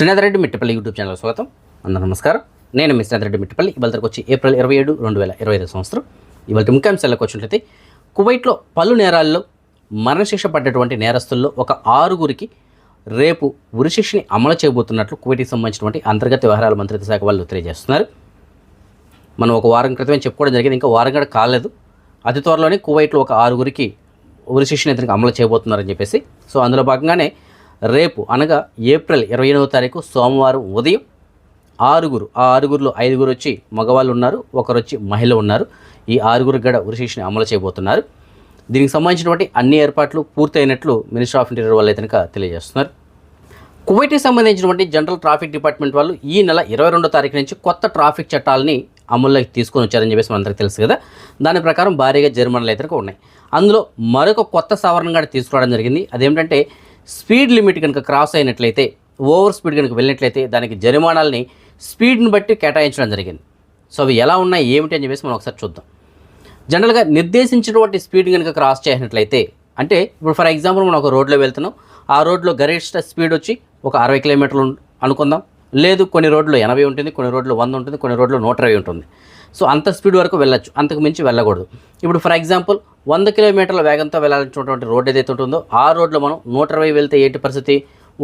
Srinath Reddy Mittapalli YouTube channel స్వాగతం. అందరూ నమస్కారం. నేను మీ శ్రీనాథ్ రెడ్డి మిట్టపల్లి ఇవాళకి వచ్చి ఏప్రిల్ ఇరవై ఏడు రెండు వేల ఇరవై ఐదు సంవత్సరం. ఇవాళ ముఖ్యాంశాలకు వచ్చినట్లయితే కువైట్లో పలు నేరాల్లో మరణశిక్ష పడ్డటువంటి నేరస్తుల్లో ఒక ఆరుగురికి రేపు ఉరిశిక్షని అమలు చేయబోతున్నట్లు కువైట్కి సంబంధించినటువంటి అంతర్గత వ్యవహారాల మంత్రిత్వ శాఖ వాళ్ళు తెలియజేస్తున్నారు. మనం ఒక వారం క్రితమే చెప్పుకోవడం జరిగింది. ఇంకా వారం కూడా కాలేదు. అతి త్వరలోనే కువైట్లో ఒక ఆరుగురికి ఉరిశిక్షని ఇతనికి అమలు చేయబోతున్నారని చెప్పేసి. సో అందులో భాగంగానే రేపు అనగా ఏప్రిల్ ఇరవై ఎనిమిదవ తారీఖు సోమవారం ఉదయం ఆరుగురు ఆ ఆరుగురులో ఐదుగురు వచ్చి మగవాళ్ళు ఉన్నారు ఒకరు వచ్చి మహిళ ఉన్నారు. ఈ ఆరుగురు గడ ఉరి అమలు చేయబోతున్నారు. దీనికి సంబంధించినటువంటి అన్ని ఏర్పాట్లు పూర్తయినట్లు మినిస్టర్ ఆఫ్ ఇంటీరియర్ వాళ్ళు అయితే తెలియజేస్తున్నారు. కువైట్కి సంబంధించినటువంటి జనరల్ ట్రాఫిక్ డిపార్ట్మెంట్ వాళ్ళు ఈ నెల ఇరవై రెండో తారీఖు నుంచి కొత్త ట్రాఫిక్ చట్టాలని అమల్లోకి తీసుకొని వచ్చారని చెప్పేసి మనందరికీ తెలుసు కదా. దాని ప్రకారం భారీగా జరిమానాలు అయితే ఉన్నాయి. అందులో మరొక కొత్త సవరణ కూడా తీసుకురావడం జరిగింది. అదేమిటంటే స్పీడ్ లిమిట్ కనుక క్రాస్ అయినట్లయితే ఓవర్ స్పీడ్ కనుక వెళ్ళినట్లయితే దానికి జరిమానాల్ని స్పీడ్ని బట్టి కేటాయించడం జరిగింది. సో అవి ఎలా ఉన్నాయి ఏమిటి అని చెప్పేసి మనం ఒకసారి చూద్దాం. జనరల్గా నిర్దేశించినటువంటి స్పీడ్ కనుక క్రాస్ చేసినట్లయితే అంటే ఇప్పుడు ఫర్ ఎగ్జాంపుల్ మనం ఒక రోడ్లో వెళ్తున్నాం. ఆ రోడ్లో గరిష్ట స్పీడ్ వచ్చి ఒక అరవై కిలోమీటర్లు అనుకుందాం. లేదు కొన్ని రోడ్లు ఎనభై ఉంటుంది కొన్ని రోడ్లు వంద ఉంటుంది కొన్ని రోడ్లు నూట ఇరవై ఉంటుంది. సో అంత స్పీడ్ వరకు వెళ్ళొచ్చు అంతకు మించి వెళ్ళకూడదు. ఇప్పుడు ఫర్ ఎగ్జాంపుల్ వంద కిలోమీటర్ల వేగంతో వెళ్ళాల్సినటువంటి రోడ్ ఏదైతే ఉంటుందో ఆ రోడ్లో మనం నూట ఇరవై వెళ్తే ఏంటి పరిస్థితి?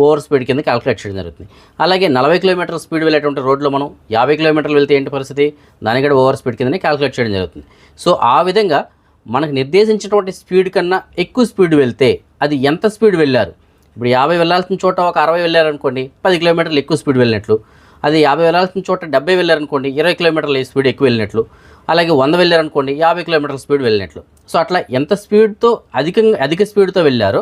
ఓవర్ స్పీడ్ కింద క్యాలిక్యులేట్ చేయడం జరుగుతుంది. అలాగే నలభై కిలోమీటర్ల స్పీడ్ వెళ్ళేటువంటి రోడ్లో మనం యాభై కిలోమీటర్లు వెళ్తే ఏంటి పరిస్థితి? దాని కూడా ఓవర్ స్పీడ్ కిందనే క్యాలిక్యులేట్ చేయడం జరుగుతుంది. సో ఆ విధంగా మనకు నిర్దేశించినటువంటి స్పీడ్ కన్నా ఎక్కువ స్పీడ్ వెళ్తే అది ఎంత స్పీడ్ వెళ్ళారు? ఇప్పుడు యాభై వెళ్ళాల్సిన చోట ఒక అరవై వెళ్ళారనుకోండి పది కిలోమీటర్లు ఎక్కువ స్పీడ్ వెళ్ళినట్లు. అది యాభై వెళ్ళాల్సిన చోట డెబ్బై వెళ్ళారనుకోండి ఇరవై కిలోమీటర్ల స్పీడ్ ఎక్కువ వెళ్ళినట్లు. అలాగే వంద వెళ్ళారనుకోండి యాభై కిలోమీటర్ల స్పీడ్ వెళ్ళినట్లు. సో అట్లా ఎంత స్పీడ్తో అధికంగా అధిక స్పీడ్తో వెళ్ళారో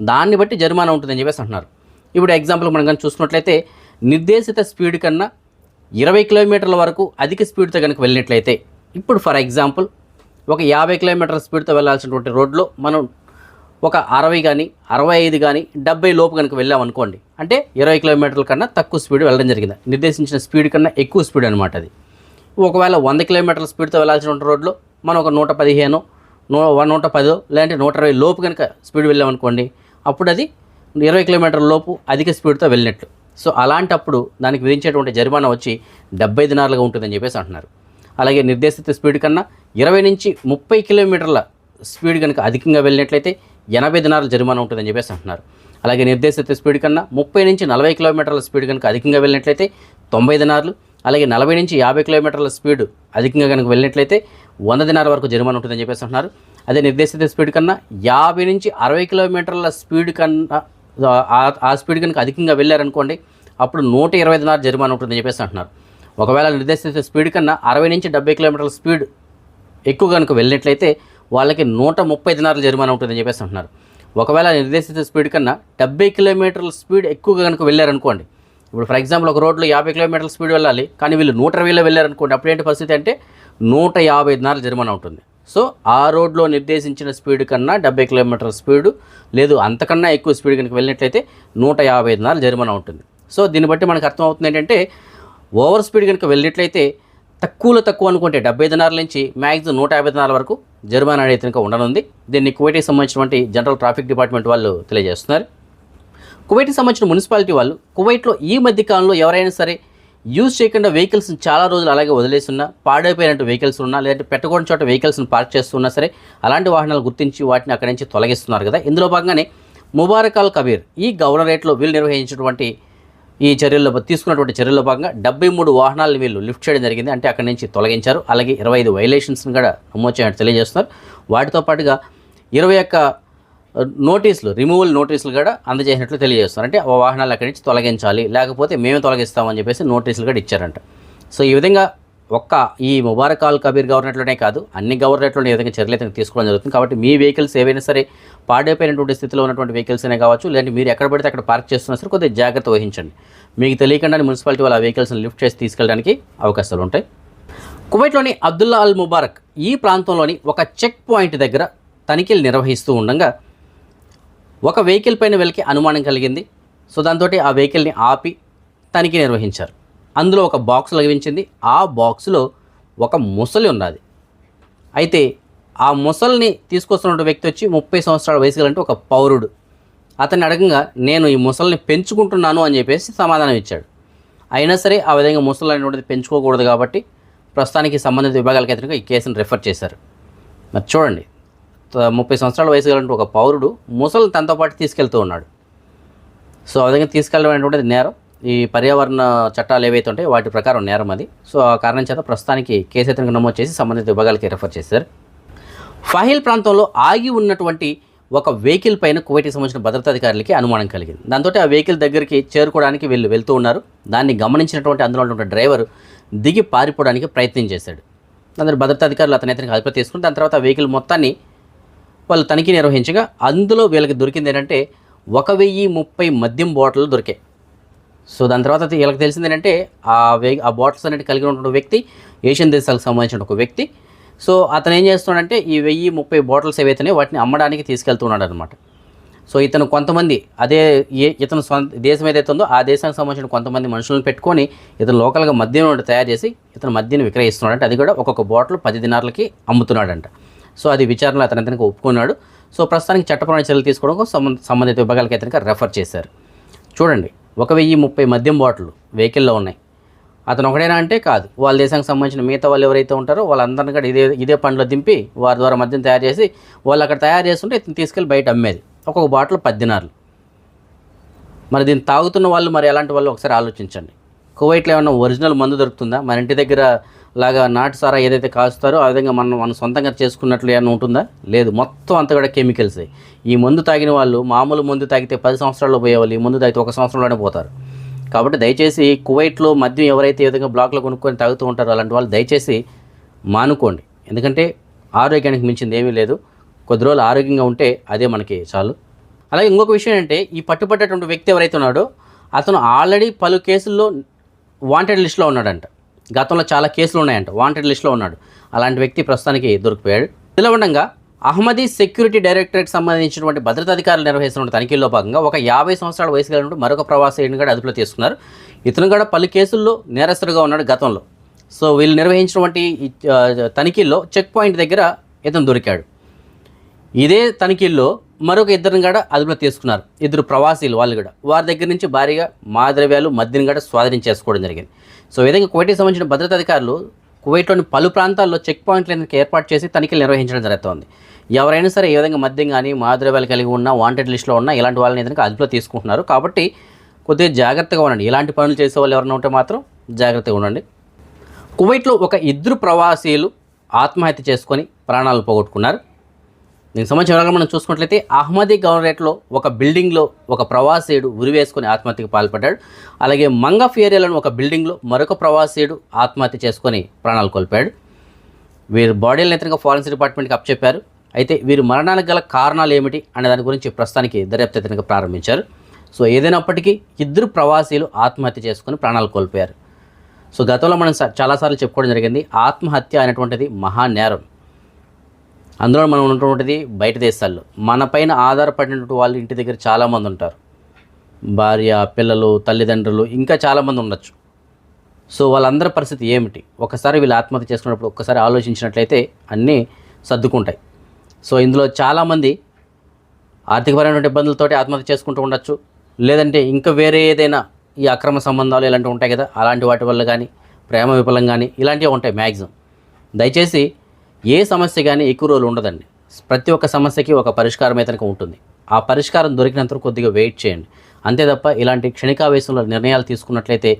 దాన్ని బట్టి జరిమానా ఉంటుందని చెప్పేసి అంటున్నారు. ఇప్పుడు ఎగ్జాంపుల్ మనం కానీ చూసుకున్నట్లయితే నిర్దేశిత స్పీడ్ కన్నా ఇరవై కిలోమీటర్ల వరకు అధిక స్పీడ్తో కనుక వెళ్ళినట్లయితే ఇప్పుడు ఫర్ ఎగ్జాంపుల్ ఒక యాభై కిలోమీటర్ల స్పీడ్తో వెళ్ళాల్సినటువంటి రోడ్లో మనం ఒక అరవై కానీ అరవై ఐదు కానీ డెబ్బై లోపు కనుక వెళ్ళాం అనుకోండి అంటే ఇరవై కిలోమీటర్ల కన్నా తక్కువ స్పీడ్ వెళ్ళడం జరిగింది. నిర్దేశించిన స్పీడ్ కన్నా ఎక్కువ స్పీడ్ అనమాట అది. ఒకవేళ వంద కిలోమీటర్ల స్పీడ్తో వెళ్ళాల్సినటువంటి రోడ్లో మనం ఒక నూట పదిహేను నూ వన్ నూట పదో లేదంటే నూట ఇరవై లోపు కనుక స్పీడ్ వెళ్ళామనుకోండి అప్పుడు అది ఇరవై కిలోమీటర్ల లోపు అధిక స్పీడ్తో వెళ్ళినట్లు. సో అలాంటప్పుడు దానికి విధించేటువంటి జరిమానా వచ్చి డెబ్బై దినాలుగా ఉంటుందని చెప్పేసి అంటున్నారు. అలాగే నిర్దేశిత స్పీడ్ కన్నా ఇరవై నుంచి ముప్పై కిలోమీటర్ల స్పీడ్ కనుక అధికంగా వెళ్ళినట్లయితే ఎనభై దినాల జరిమానా ఉంటుందని చెప్పేసి అంటున్నారు. అలాగే నిర్దేశిత స్పీడ్ కన్నా ముప్పై నుంచి నలభై కిలోమీటర్ల స్పీడ్ కనుక అధికంగా వెళ్ళినట్లయితే తొంభై దినాలు అలాగే నలభై నుంచి యాభై కిలోమీటర్ల స్పీడ్ అధికంగా కనుక వెళ్ళినట్లయితే వంద దినాల వరకు జరిమానా ఉంటుందని చెప్పేసి అంటున్నారు. అదే నిర్దేశిత స్పీడ్ కన్నా యాభై నుంచి అరవై కిలోమీటర్ల స్పీడ్ కన్నా ఆ- స్పీడ్ కనుక అధికంగా వెళ్ళారనుకోండి అప్పుడు నూట ఇరవై దినాలు జరిమానా ఉంటుందని చెప్పేసి అంటున్నారు. ఒకవేళ నిర్దేశిత స్పీడ్ కన్నా అరవై నుంచి డెబ్బై కిలోమీటర్ల స్పీడ్ ఎక్కువ కనుక వెళ్ళినట్లయితే వాళ్ళకి నూట ముప్పై దినాలు జరిమానా ఉంటుందని చెప్పేసి అంటున్నారు. ఒకవేళ నిర్దేశిత స్పీడ్ కన్నా డెబ్బై కిలోమీటర్ల స్పీడ్ ఎక్కువగా కనుక వెళ్ళారనుకోండి ఇప్పుడు ఫర్ ఎగ్జాంపుల్ ఒక రోడ్లో యాభై కిలోమీటర్ల స్పీడ్ వెళ్ళాలి కానీ వీళ్ళు నూట ఇరవైలో వెళ్ళారనుకోండి అప్పుడు ఏంటి పరిస్థితి అంటే నూట యాభై దినాలు జరిమానా ఉంటుంది. సో ఆ రోడ్లో నిర్దేశించిన స్పీడ్ కన్నా డెబ్బై కిలోమీటర్ల స్పీడు లేదు అంతకన్నా ఎక్కువ స్పీడ్ కనుక వెళ్ళినట్లయితే నూట యాభై దినాలు జరిమానా ఉంటుంది. సో దీన్ని బట్టి మనకు అర్థమవుతుంది ఏంటంటే ఓవర్ స్పీడ్ కనుక వెళ్ళినట్లయితే తక్కువలో తక్కువ అనుకుంటే డెబ్బై దినాల నుంచి మ్యాక్సిమం నూట యాభై నాలుగు వరకు జరిమానా అనేది కనుక ఉండనుంది. దీన్ని కువైటీకి సంబంధించినటువంటి జనరల్ ట్రాఫిక్ డిపార్ట్మెంట్ వాళ్ళు తెలియజేస్తున్నారు. కువైట్కి సంబంధించిన మున్సిపాలిటీ వాళ్ళు కువైట్లో ఈ మధ్య కాలంలో ఎవరైనా సరే యూజ్ చేయకుండా వెహికల్స్ చాలా రోజులు అలాగే వదిలేస్తున్నా పాడైపోయినట్టు వెహికల్స్ ఉన్నా లేదంటే పెట్టకూడని చోట వెహికల్స్ని పార్క్ చేస్తున్నా సరే అలాంటి వాహనాలు గుర్తించి వాటిని అక్కడి నుంచి తొలగిస్తున్నారు కదా. ఇందులో భాగంగానే ముబారకాల్ కబీర్ ఈ గవర్నరేట్లో వీళ్ళు నిర్వహించినటువంటి ఈ చర్యల్లో తీసుకున్నటువంటి చర్యల్లో భాగంగా డెబ్బై మూడు వాహనాలను వీళ్ళు లిఫ్ట్ చేయడం జరిగింది. అంటే అక్కడి నుంచి తొలగించారు. అలాగే ఇరవై ఐదు వైలేషన్స్ని కూడా నమోదు చేయడం తెలియజేస్తున్నారు. వాటితో పాటుగా ఇరవై ఒక్క నోటీసులు రిమూవల్ నోటీసులు కూడా అందజేసినట్లు తెలియజేస్తున్నారు. అంటే ఆ వాహనాలు అక్కడి నుంచి తొలగించాలి లేకపోతే మేమే తొలగిస్తామని చెప్పేసి నోటీసులు కూడా ఇచ్చారంట. సో ఈ విధంగా ఒక్క ఈ ముబారక్ అల్ కబీర్ గవర్నమెంట్లోనే కాదు అన్ని గవర్నమెంట్లోనే ఈ విధంగా చర్యలు అయితే తీసుకోవడం జరుగుతుంది. కాబట్టి మీ వెహికల్స్ ఏవైనా సరే పాడైపోయినటువంటి స్థితిలో ఉన్నటువంటి వెహికల్స్ అనే కావచ్చు లేదంటే మీరు ఎక్కడ పడితే అక్కడ పార్క్ చేస్తున్నా సరే కొద్దిగా జాగ్రత్త వహించండి. మీకు తెలియకుండా మున్సిపాలిటీ వాళ్ళ వెహికల్స్ని లిఫ్ట్ చేసి తీసుకెళ్ళడానికి అవకాశాలు ఉంటాయి. కువైట్లోని అబ్దుల్లా అల్ ముబారక్ ఈ ప్రాంతంలోని ఒక చెక్ పాయింట్ దగ్గర తనిఖీలు నిర్వహిస్తూ ఉండగా ఒక వెహికల్ పైన వెళ్ళకి అనుమానం కలిగింది. సో దాంతో ఆ వెహికల్ని ఆపి తనిఖీ నిర్వహించారు. అందులో ఒక బాక్స్ లభించింది. ఆ బాక్స్లో ఒక ముసలి ఉన్నది. అయితే ఆ ముసలిని తీసుకొస్తున్న వ్యక్తి వచ్చి ముప్పై సంవత్సరాల వయసు గల అంటే ఒక పౌరుడు. అతన్ని అడగంగా నేను ఈ ముసల్ని పెంచుకుంటున్నాను అని చెప్పేసి సమాధానం ఇచ్చాడు. అయినా సరే ఆ విధంగా ముసలు అనేటువంటిది పెంచుకోకూడదు కాబట్టి ప్రస్తుతానికి సంబంధిత విభాగాలకి అతనికి ఈ కేసును రిఫర్ చేశారు. మరి చూడండి. ముప్పై సంవత్సరాల వయసు కలిగిన ఒక పౌరుడు ముసలిని తనతో పాటు తీసుకెళ్తూ ఉన్నాడు. సో ఆ విధంగా తీసుకెళ్ళడం అనేటువంటిది నేరం ఈ పర్యావరణ చట్టాలు ఏవైతే ఉంటాయో వాటి ప్రకారం నేరం అది. సో ఆ కారణం చేత ప్రస్తుతానికి కేసు అయితే నమోదు చేసి సంబంధిత విభాగాలకి రెఫర్ చేశారు. ఫహిల్ ప్రాంతంలో ఆగి ఉన్నటువంటి ఒక వెహికల్ పైన కువైట్కి సంబంధించిన భద్రతాధికారులకి అనుమానం కలిగింది. దాంతో ఆ వెహికల్ దగ్గరికి చేరుకోవడానికి వీళ్ళు వెళ్తూ ఉన్నారు. దాన్ని గమనించినటువంటి అందులో ఉన్నటువంటి డ్రైవర్ దిగి పారిపోవడానికి ప్రయత్నం చేశాడు. అందరు భద్రతాధికారులు అతని అతనికి అదుపు తీసుకుని దాని తర్వాత ఆ వెహికల్ మొత్తాన్ని వాళ్ళు తనిఖీ నిర్వహించగా అందులో వీళ్ళకి దొరికింది ఏంటంటే ఒక వెయ్యి ముప్పై మద్యం బాటిల్ దొరికాయి. సో దాని తర్వాత వీళ్ళకి తెలిసింది ఏంటంటే ఆ వే ఆ బాటిల్స్ అనేవి కలిగి ఉన్నటువంటి వ్యక్తి ఏషియన్ దేశాలకు సంబంధించిన ఒక వ్యక్తి. సో అతను ఏం చేస్తున్నాడంటే ఈ వెయ్యి ముప్పై బాటిల్స్ ఏవైతేనే వాటిని అమ్మడానికి తీసుకెళ్తున్నాడు అనమాట సో ఇతను కొంతమంది అదే ఏ ఇతను సొంత దేశం ఏదైతే ఉందో ఆ దేశానికి సంబంధించిన కొంతమంది మనుషులను పెట్టుకొని ఇతను లోకల్గా మద్యం తయారు చేసి ఇతను మద్యాన్ని విక్రయిస్తున్నాడంటే అది కూడా ఒక్కొక్క బాటిల్ పది దినార్లకి అమ్ముతున్నాడంట. సో అది విచారణలో అతను అతనికి ఒప్పుకున్నాడు. సో ప్రస్తుతానికి చట్టపరమైన చర్యలు తీసుకోవడం సంబంధ- సంబంధిత విభాగాలకి అతనికి రెఫర్ చేశారు. చూడండి ఒక వెయ్యి ముప్పై మద్యం బాటిల్ వెహికల్లో ఉన్నాయి. అతను ఒకడేనా అంటే కాదు. వాళ్ళ దేశానికి సంబంధించిన మిగతా వాళ్ళు ఎవరైతే ఉంటారో వాళ్ళందరినీ కూడా ఇదే ఇదే పండ్లో దింపి వారి ద్వారా మద్యం తయారు చేసి వాళ్ళు అక్కడ తయారు చేస్తుంటే ఇతను తీసుకెళ్ళి బయట అమ్మేది. ఒక్కొక్క బాటిల్ పద్దెనారులు. మరి దీన్ని తాగుతున్న వాళ్ళు మరి ఎలాంటి వాళ్ళు? ఒకసారి ఆలోచించండి. కువైట్లో ఏమైనా ఒరిజినల్ మందు దొరుకుతుందా? మన ఇంటి దగ్గర లాగా నాటు సారా ఏదైతే కాస్తారో ఆ విధంగా మనం మనం సొంతంగా చేసుకున్నట్లు ఏమైనా ఉంటుందా? లేదు. మొత్తం అంతా కూడా కెమికల్స్ ఈ మందు తాగిన వాళ్ళు మామూలు మందు తాగితే పది సంవత్సరాల్లో పోయేవాళ్ళు ఈ మందు తాగితే ఒక సంవత్సరంలోనే పోతారు. కాబట్టి దయచేసి కువైట్లో మద్యం ఎవరైతే ఏ విధంగా బ్లాక్లో కొనుక్కొని తాగుతూ ఉంటారో అలాంటి వాళ్ళు దయచేసి మానుకోండి. ఎందుకంటే ఆరోగ్యానికి మించింది ఏమీ లేదు. కొద్ది రోజులు ఆరోగ్యంగా ఉంటే అదే మనకి చాలు. అలాగే ఇంకొక విషయం ఏంటంటే ఈ పట్టుబట్టేటువంటి వ్యక్తి ఎవరైతే ఉన్నాడో అతను ఆల్రెడీ పలు కేసుల్లో వాంటెడ్ లిస్ట్లో ఉన్నాడంట. గతంలో చాలా కేసులు ఉన్నాయంట వాంటెడ్ లిస్ట్లో ఉన్నాడు. అలాంటి వ్యక్తి ప్రస్తుతానికి దొరికిపోయాడు. ఇలా ఉండగా అహ్మదీ సెక్యూరిటీ డైరెక్టరేట్ సంబంధించినటువంటి భద్రతాధికారులు నిర్వహిస్తున్న తనిఖీల్లో భాగంగా ఒక యాభై సంవత్సరాల వయసు కలిగిన మరొక ప్రవాసీని కూడా అదుపులో తీసుకున్నారు. ఇతను కూడా పలు కేసుల్లో నేరస్తుడుగా ఉన్నాడు గతంలో. సో వీళ్ళు నిర్వహించినటువంటి తనిఖీల్లో చెక్ పాయింట్ దగ్గర ఇతను దొరికాడు. ఇదే తనిఖీల్లో మరొక ఇద్దరిని కూడా అదుపులో తీసుకున్నారు. ఇద్దరు ప్రవాసీలు వాళ్ళు కూడా. వారి దగ్గర నుంచి భారీగా మాద్రవ్యాలు మద్యని కూడా స్వాధీనం చేసుకోవడం జరిగింది. సో విధంగా కువైట్కి సంబంధించిన భద్రతా అధికారులు కువైట్లోని పలు ప్రాంతాల్లో చెక్ పాయింట్లను ఏర్పాటు చేసి తనిఖీలు నిర్వహించడం జరుగుతోంది. ఎవరైనా సరే ఏ విధంగా మద్యం కానీ మాద్రవ్యాలు కలిగి ఉన్న వాంటెడ్ లిస్ట్లో ఉన్న ఇలాంటి వాళ్ళని ఏదైనా అదుపులో తీసుకుంటున్నారు. కాబట్టి కొద్దిగా జాగ్రత్తగా ఉండండి. ఇలాంటి పనులు చేసే వాళ్ళు ఎవరైనా ఉంటే మాత్రం జాగ్రత్తగా ఉండండి. కువైట్లో ఒక ఇద్దరు ప్రవాసీలు ఆత్మహత్య చేసుకొని ప్రాణాలు పోగొట్టుకున్నారు. దీనికి సంబంధించిన వివరాలు మనం చూసుకున్నట్లయితే అహ్మదీ గవర్నరేట్లో ఒక బిల్డింగ్లో ఒక ప్రవాసీయుడు ఉరివేసుకొని ఆత్మహత్యకు పాల్పడ్డాడు. అలాగే మంగఫ్ ఏరియాలోని ఒక బిల్డింగ్లో మరొక ప్రవాసీయుడు ఆత్మహత్య చేసుకొని ప్రాణాలు కోల్పోయాడు. వీరు బాడీల ఇతరుగా ఫారెన్సిక్ డిపార్ట్మెంట్కి అప్పచెప్పారు. అయితే వీరు మరణానికి గల కారణాలు ఏమిటి అనే దాని గురించి ప్రస్తుతానికి దర్యాప్తు ఇతరుగా ప్రారంభించారు. సో ఏదైనప్పటికీ ఇద్దరు ప్రవాసీలు ఆత్మహత్య చేసుకొని ప్రాణాలు కోల్పోయారు. సో గతంలో మనం చాలాసార్లు చెప్పుకోవడం జరిగింది ఆత్మహత్య అనేటువంటిది మహా నేరం. అందులో మనం ఉన్నటువంటిది బయట దేశాల్లో. మన పైన ఆధారపడినటువంటి వాళ్ళు ఇంటి దగ్గర చాలామంది ఉంటారు. భార్య పిల్లలు తల్లిదండ్రులు ఇంకా చాలామంది ఉండొచ్చు. సో వాళ్ళందరి పరిస్థితి ఏమిటి? ఒకసారి వీళ్ళు ఆత్మహత్య చేసుకున్నప్పుడు ఒక్కసారి ఆలోచించినట్లయితే అన్నీ సర్దుకుంటాయి. సో ఇందులో చాలామంది ఆర్థికపరమైనటువంటి ఇబ్బందులతోటి ఆత్మహత్య చేసుకుంటూ ఉండొచ్చు. లేదంటే ఇంకా వేరే ఏదైనా ఈ అక్రమ సంబంధాలు ఇలాంటివి ఉంటాయి కదా అలాంటి వాటి వల్ల కానీ ప్రేమ విఫలం కానీ ఇలాంటివి ఉంటాయి మ్యాక్సిమం దయచేసి ఏ సమస్య కానీ ఎక్కువ రోజులు ఉండదండి. ప్రతి ఒక్క సమస్యకి ఒక పరిష్కారం అయితే ఉంటుంది. ఆ పరిష్కారం దొరికినంత కొద్దిగా వెయిట్ చేయండి. అంతే తప్ప ఇలాంటి క్షణికావేశంలో నిర్ణయాలు తీసుకున్నట్లయితే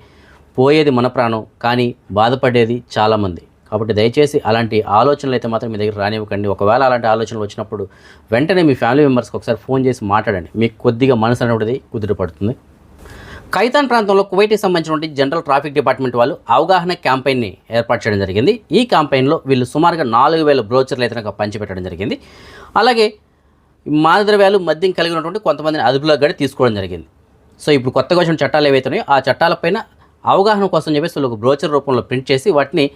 పోయేది మన ప్రాణం కానీ బాధపడేది చాలామంది కాబట్టి దయచేసి అలాంటి ఆలోచనలు అయితే మాత్రం మీ దగ్గర రానివ్వకండి. ఒకవేళ అలాంటి ఆలోచనలు వచ్చినప్పుడు వెంటనే మీ ఫ్యామిలీ మెంబర్స్కి ఒకసారి ఫోన్ చేసి మాట్లాడండి. మీకు కొద్దిగా మనసు అనేటువంటిది కుదిరిపడుతుంది ఖైతాన్ ప్రాంతంలో కువైట్కి సంబంధించినటువంటి జనరల్ ట్రాఫిక్ డిపార్ట్మెంట్ వాళ్ళు అవగాహన క్యాంపెయిన్ని ఏర్పాటు చేయడం జరిగింది. ఈ క్యాంపెయిన్లో వీళ్ళు సుమారుగా నాలుగు వేల బ్రోచర్లు అయితే కనుక పంచిపెట్టడం జరిగింది. అలాగే మాదద్రవ్యాలు మద్యం కలిగి ఉన్నటువంటి కొంతమందిని అదుపులో గడి తీసుకోవడం జరిగింది. సో ఇప్పుడు కొత్తగా వచ్చిన చట్టాలు ఏవైతే ఆ చట్టాలపైన అవగాహన కోసం చెప్పేసి వీళ్ళు ఒక బ్రోచర్ రూపంలో ప్రింట్ చేసి వాటిని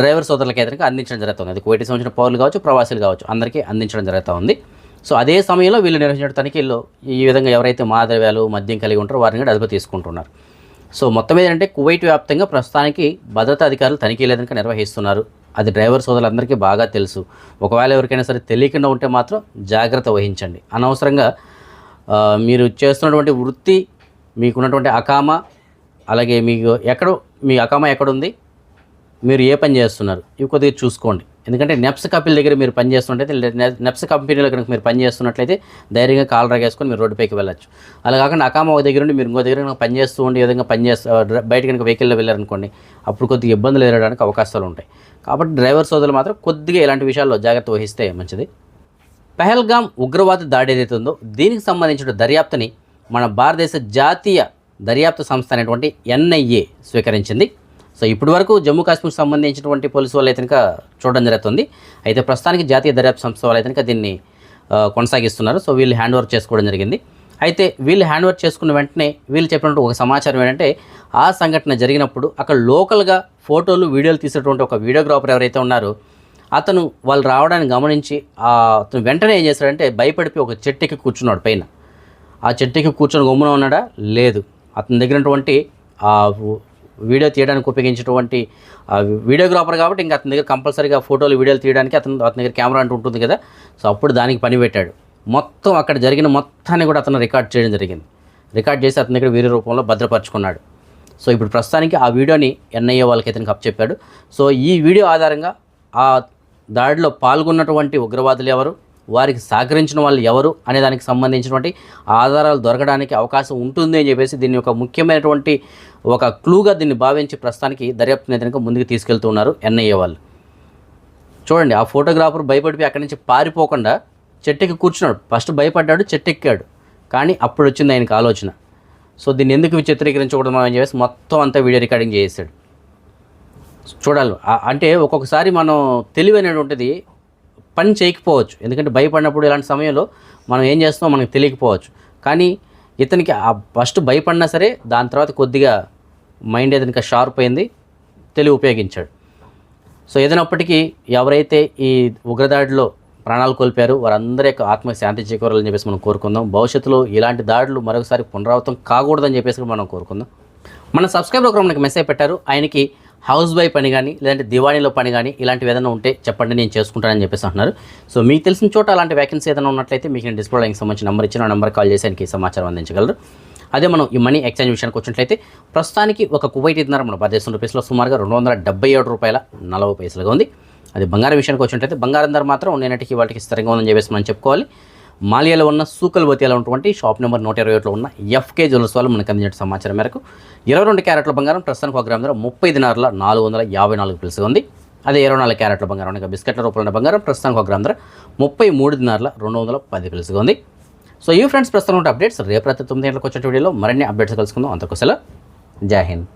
డ్రైవర్ సోదరులకి అయితే అందించడం జరుగుతుంది. అది కువైట్కి సంబంధించిన పౌరులు కావచ్చు ప్రవాసులు కావచ్చు అందరికీ అందించడం జరుగుతూ ఉంది సో అదే సమయంలో వీళ్ళు నిర్వహించిన తనిఖీల్లో ఈ విధంగా ఎవరైతే మాదవ్యాలు మద్యం కలిగి ఉంటారో వారిని కూడా అదుపు తీసుకుంటున్నారు. సో మొత్తం ఏంటంటే కువైట్ వ్యాప్తంగా ప్రస్తుతానికి భద్రతా అధికారులు తనిఖీలు కనుక నిర్వహిస్తున్నారు. అది డ్రైవర్ సోదరులందరికీ బాగా తెలుసు. ఒకవేళ ఎవరికైనా సరే తెలియకుండా ఉంటే మాత్రం జాగ్రత్త వహించండి. అనవసరంగా మీరు చేస్తున్నటువంటి వృత్తి మీకున్నటువంటి అకామ అలాగే మీకు ఎక్కడ మీ అకామ ఎక్కడుంది? మీరు ఏ పని చేస్తున్నారు? ఇవి కొద్దిగా చూసుకోండి. ఎందుకంటే నెప్స్ కంపెనీ దగ్గర మీరు పని చేస్తున్నట్లయితే నెప్స్ కంపెనీలో కనుక మీరు పనిచేస్తున్నట్లయితే ధైర్యంగా కాల్ రాగేసుకొని మీరు రోడ్డుపైకి వెళ్ళచ్చు. అలా కాకుండా అకామ ఒక దగ్గర ఉండి మీరు ఇంకో దగ్గర కనుక ఉండి విధంగా పనిచేస్తూ బయట కనుక వెహికల్లో వెళ్ళారనుకోండి అప్పుడు కొద్దిగా ఇబ్బందులు ఎదురడానికి అవకాశాలు ఉంటాయి. కాబట్టి డ్రైవర్ సోదరులు మాత్రం కొద్దిగా ఇలాంటి విషయాల్లో జాగ్రత్త వహిస్తే మంచిది. పెహల్గామ్ ఉగ్రవాద దాడి ఏదైతే ఉందో దీనికి సంబంధించిన దర్యాప్తుని మన భారతదేశ జాతీయ దర్యాప్తు సంస్థ అనేటువంటి ఎన్ఐఏ స్వీకరించింది. సో ఇప్పటి వరకు జమ్మూ కాశ్మీర్కి సంబంధించినటువంటి పోలీసు వాళ్ళు అయితే చూడడం జరుగుతుంది. అయితే ప్రస్తుతానికి జాతీయ దర్యాప్తు సంస్థ వాళ్ళు అయితే కనుక దీన్ని కొనసాగిస్తున్నారు. సో వీళ్ళు హ్యాండ్ ఓవర్ చేసుకోవడం జరిగింది. అయితే వీళ్ళు హ్యాండ్ ఓవర్ చేసుకున్న వెంటనే వీళ్ళు చెప్పినట్టు ఒక సమాచారం ఏంటంటే ఆ సంఘటన జరిగినప్పుడు అక్కడ లోకల్గా ఫోటోలు వీడియోలు తీసినటువంటి ఒక వీడియోగ్రాఫర్ ఎవరైతే ఉన్నారో అతను వాళ్ళు రావడానికి గమనించి అతను వెంటనే ఏం చేశాడంటే భయపడిపోయి ఒక చెట్టుకి కూర్చున్నాడు పైన. ఆ చెట్టుకి కూర్చొని గమ్మున ఉన్నాడా? లేదు. అతని దగ్గరటువంటి వీడియో తీయడానికి ఉపయోగించేటువంటి ఆ వీడియోగ్రాఫర్ కాబట్టి ఇంకా అతని దగ్గర కంపల్సరీగా ఫోటోలు వీడియోలు తీయడానికి అతను అతని దగ్గర కెమెరా అంటూ ఉంటుంది కదా. సో అప్పుడు దానికి పని పెట్టాడు. మొత్తం అక్కడ జరిగిన మొత్తాన్ని కూడా అతను రికార్డ్ చేయడం జరిగింది. రికార్డ్ చేసి అతని దగ్గర వీడియో రూపంలో భద్రపరుచుకున్నాడు. సో ఇప్పుడు ప్రస్తుతానికి ఆ వీడియోని ఎన్ఐఏ వాళ్ళకి అతనికి అప్పచెప్పాడు. సో ఈ వీడియో ఆధారంగా ఆ దాడిలో పాల్గొన్నటువంటి ఉగ్రవాదులు ఎవరు వారికి సహకరించిన వాళ్ళు ఎవరు అనే దానికి సంబంధించినటువంటి ఆధారాలు దొరకడానికి అవకాశం ఉంటుంది అని చెప్పేసి దీన్ని ఒక ముఖ్యమైనటువంటి ఒక క్లూగా దీన్ని భావించి ప్రస్తుతానికి దర్యాప్తు నేతనికి ముందుకు తీసుకెళ్తున్నారు ఎన్ఐఏ వాళ్ళు. చూడండి ఆ ఫోటోగ్రాఫర్ భయపడిపోయి అక్కడి నుంచి పారిపోకుండా చెట్టుకి కూర్చున్నాడు. ఫస్ట్ భయపడ్డాడు చెట్టు ఎక్కాడు కానీ అప్పుడు వచ్చింది ఆయనకు ఆలోచన. సో దీన్ని ఎందుకు చిత్రీకరించకూడదు అని చెప్పేసి మొత్తం అంతా వీడియో రికార్డింగ్ చేసాడు చూడాలి. అంటే ఒక్కొక్కసారి మనం తెలివి అనేటువంటిది పని చేయకపోవచ్చు. ఎందుకంటే భయపడినప్పుడు ఇలాంటి సమయంలో మనం ఏం చేస్తామో మనకు తెలియకపోవచ్చు. కానీ ఇతనికి ఆ ఫస్ట్ భయపడినా సరే దాని తర్వాత కొద్దిగా మైండ్ ఏదైనా షార్ప్ అయింది తెలివి ఉపయోగించాడు. సో ఏదైనప్పటికీ ఎవరైతే ఈ ఉగ్రదాడిలో ప్రాణాలు కోల్పోయారు వారందరి యొక్క ఆత్మ శాంతి చేకూరాలని చెప్పేసి మనం కోరుకుందాం. భవిష్యత్తులో ఇలాంటి దాడులు మరొకసారి పునరావృతం కాకూడదని చెప్పేసి మనం కోరుకుందాం. మన సబ్స్క్రైబర్ ఒకరు మనకి మెసేజ్ పెట్టారు ఆయనకి హౌస్ బై పని కానీ లేదంటే దివాణిలో పని కానీ ఇలాంటివి ఏదైనా ఉంటే చెప్పండి నేను చేసుకుంటానని చెప్పేసి అంటున్నారు. సో మీకు తెలిసిన చోట అలాంటి వ్యాకెన్సీ ఏదైనా ఉన్నట్లయితే మీకు నేను డిస్ప్లే సంబంధించిన నెంబర్ ఇచ్చిన నెంబర్ కాల్ చేసి ఆయనకి సమాచారం అందించగలరు. అదే మనం ఈ మనీ ఎక్స్చేంజ్ విషయానికి వచ్చినట్లయితే ప్రస్తుతానికి ఒక కువైట్ మన పదిహేను రూపీస్లో సుమారుగా రెండు వందల డెబ్బై ఏడు రూపాయల నలభై పైసలుగా ఉంది. అది బంగారం విషయానికి వచ్చినట్లయితే బంగారం ధర మాత్రం నేనటికి వాటికి స్థిరంగా ఉందని చెప్పేసి మనం చెప్పుకోవాలి. మాలియాలో ఉన్న సూకల్ ఉన్నటువంటి షాప్ నెంబర్ నూట ఇరవై ఒకటిలో ఉన్న ఎఫ్కే జ్యువెల్స్ వాళ్ళు మనకు అందించిన సమాచారం మేరకు ఇరవై రెండు క్యారెట్ల బంగారం ప్రస్తుతానికి ఒక గ్రామ్ ధర ముప్పై దినారుల నాలుగు వందల యాభై నాలుగు పిలుసుగా ఉంది. అదే ఇరవై నాలుగు క్యారెట్ల బంగారం అనగా బిస్కెట్ల రూపంలో ఉన్న బంగారం ప్రస్తుతానికి ఒక గ్రామ్ ధర ముప్పై మూడు దినారుల రెండు వందల పది పిలుసుగా ఉంది. సో ఈ ఫ్రెండ్స్ ప్రస్తుతం ఉన్న అప్డేట్స్ రేపు రాత్రి తొమ్మిది గంటలకు వచ్చే వీడియోలో మరిన్ని అప్డేట్స్ కలుసుకుందాం. అంతకోసలా జై హింద్.